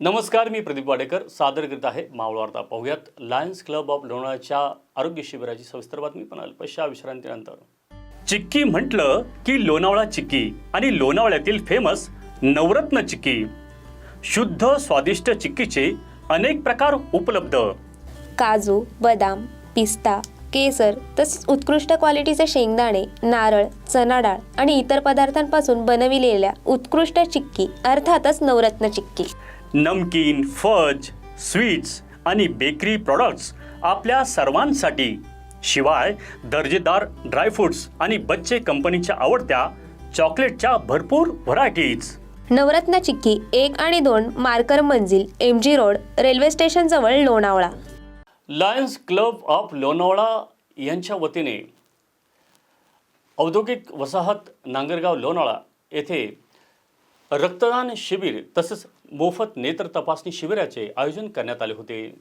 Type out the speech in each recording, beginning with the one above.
नमस्कार मी प्रदीप वाडेकर. सादर करीत आहे मावळवार्ता पाहूयात. लायन्स क्लब ऑफ लोणाच्या आरोग्य शिबिराची सविस्तर बातमी पण अल्पशा विश्रांतीनंतर. चिक्की म्हटलं की लोणावळा चिक्की आणि लोणावळ्यातील फेमस नवरत्न चिक्की. शुद्ध स्वादिष्ट चिक्कीचे अनेक प्रकार उपलब्ध. काजू बदाम पिस्ता केसर तसेच उत्कृष्ट क्वालिटीचे शेंगदाणे नारळ चना डाळ आणि इतर पदार्थांपासून बनविलेल्या उत्कृष्ट चिक्की अर्थातच नवरत्न चिक्की. नमकीन फज स्वीट्स आणि बेकरी प्रॉडक्ट्स आपल्या सर्वांसाठी. शिवाय दर्जेदार ड्रायफ्रुट्स आणि बच्चे कंपनीच्या आवडत्या चॉकलेटच्या भरपूर व्हरायटीज नवरत्न चिक्की एक आणि दोन मार्कर मंजिल M G road railway station जवळ Lonavala. Lions Club of Lonavala यांच्या वतीने औद्योगिक वसाहत नांगरगाव लोणावळा येथे रक्तदान शिबिर तसेच मोफत नेत्र तपासणी शिबिराचे आयोजन करण्यात आले होते.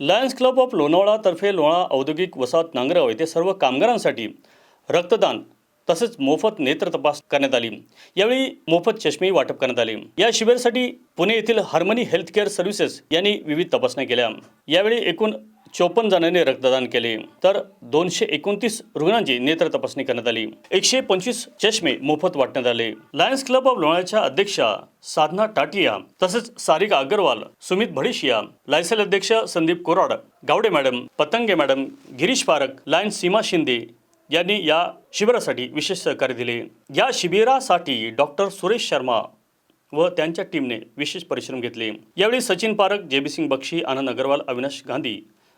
लायन्स क्लब ऑफ लोणावळातर्फे लोणाळा औद्योगिक वसाहत नांगराव येथे सर्व कामगारांसाठी रक्तदान तसेच मोफत नेत्र तपास करण्यात आली. यावेळी मोफत चष्मे वाटप करण्यात आले. या शिबिरासाठी पुणे येथील हार्मनी हेल्थ केअर सर्व्हिसेस यांनी विविध तपासण्या केल्या. यावेळी एकूण चोपन्न जणांनी रक्तदान केले. तर दोनशे एकोणतीस रुग्णांची नेत्र तपासणी करण्यात आली. एकशे पंचवीस चष्मे मोफत वाटण्यात आले. लायन्स क्लब ऑफ लोणाच्या अध्यक्षा साधना टाटिया तसेच सारिका अग्रवाल सुमित भडिशिया लायसेल अध्यक्ष Sandeep Korad Gawade madam Patange madam Girish Parak Lions Seema Shinde यांनी या शिबिरासाठी विशेष सहकार्य दिले. या शिबिरासाठी डॉक्टर सुरेश शर्मा व त्यांच्या टीमने विशेष परिश्रम घेतले. यावेळी सचिन पारक जेबी सिंग बक्षी आनंद अग्रवाल अविनाश गांधी